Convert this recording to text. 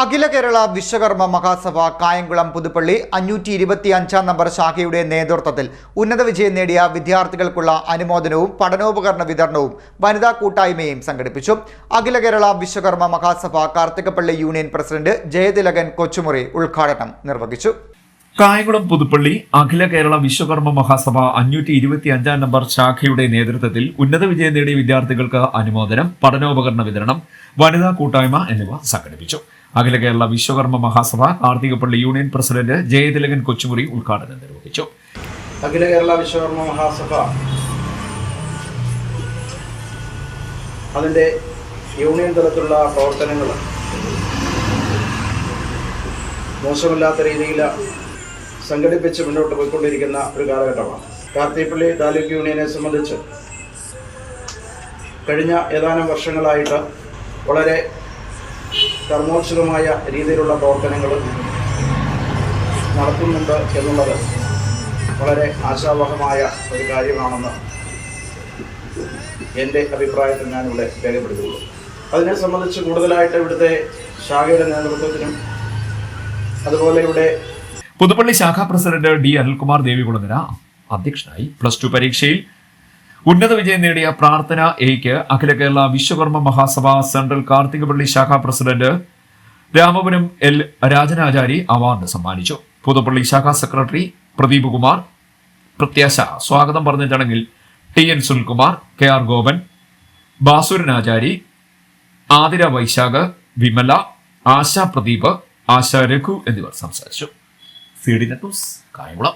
അഖില കേരള വിശ്വകർമ്മ മഹാസഭ കായംകുളം പുതുപ്പള്ളി അഞ്ഞൂറ്റി ഇരുപത്തി അഞ്ചാം നമ്പർ ശാഖയുടെ നേതൃത്വത്തിൽ ഉന്നത വിജയം നേടിയ വിദ്യാർത്ഥികൾക്കുള്ള അനുമോദനവും പഠനോപകരണ വിതരണവും വനിതാ കൂട്ടായ്മയും സംഘടിപ്പിച്ചു. അഖില കേരള വിശ്വകർമ്മ മഹാസഭ കാർത്തികപ്പള്ളി യൂണിയൻ പ്രസിഡന്റ് ജയതിലകൻ കൊച്ചുമുറി ഉദ്ഘാടനം നിർവഹിച്ചു. കായംകുളം പുതുപ്പള്ളി അഖില കേരള വിശ്വകർമ്മ മഹാസഭ അഞ്ഞൂറ്റി ഇരുപത്തി അഞ്ചാം നമ്പർ ശാഖയുടെ നേതൃത്വത്തിൽ ഉന്നത വിജയം നേടിയ വിദ്യാർത്ഥികൾക്ക് അനുമോദനം പഠനോപകരണ വിതരണം വനിതാ കൂട്ടായ്മ എന്നിവ സംഘടിപ്പിച്ചു. അഖില കേരള വിശ്വകർമ്മ മഹാസഭ കാർത്തികപ്പള്ളി യൂണിയൻ പ്രസിഡന്റ് ജയതിലകൻ കൊച്ചുമുറി ഉദ്ഘാടനം നിർവഹിച്ചു. അഖില കേരള വിശ്വകർമ്മ മഹാസഭ അതിന്റെ യൂണിയൻ തലത്തിലുള്ള പ്രവർത്തനങ്ങൾ മോശമില്ലാത്ത രീതിയിൽ സംഘടിപ്പിച്ച് മുന്നോട്ട് പോയിക്കൊണ്ടിരിക്കുന്ന ഒരു കാലഘട്ടമാണ്. കാർത്തിപ്പള്ളി താലൂക്ക് യൂണിയനെ സംബന്ധിച്ച് കഴിഞ്ഞ ഏതാനും വർഷങ്ങളായിട്ട് വളരെ കർമ്മോത്സുകമായ രീതിയിലുള്ള പ്രവർത്തനങ്ങൾ നടത്തുന്നുണ്ട് എന്നുള്ളത് വളരെ ആശാവഹമായ ഒരു കാര്യമാണെന്ന് എന്റെ അഭിപ്രായത്തിൽ ഞാനിവിടെ രേഖപ്പെടുത്തുള്ളൂ അതിനെ സംബന്ധിച്ച് കൂടുതലായിട്ട് ഇവിടുത്തെ ശാഖയുടെ നേതൃത്വത്തിനും അതുപോലെ ഇവിടെ പുതുപ്പള്ളി ശാഖാ പ്രസിഡന്റ് ഡി അനിൽകുമാർ ദേവികുളനിര അധ്യക്ഷനായി പ്ലസ് ടു പരീക്ഷയിൽ ഉന്നത വിജയം നേടിയ പ്രാർത്ഥന എയ്ക്ക് അഖില കേരള വിശ്വകർമ്മ മഹാസഭ സെൻട്രൽ കാർത്തികപള്ളി ശാഖാ president Ramapuram L Rajanachari award സമ്മാനിച്ചു. പുതുപ്പള്ളി ശാഖാ സെക്രട്ടറി പ്രദീപ് കുമാർ പ്രത്യാശ സ്വാഗതം പറഞ്ഞ ചടങ്ങിൽ T N Sunilkumar K R Gopan Basuranachari Athira Vaishakh Vimala Asha Pradeep Asha Raghu എന്നിവർ സംസാരിച്ചു. C D net news Kayamkulam.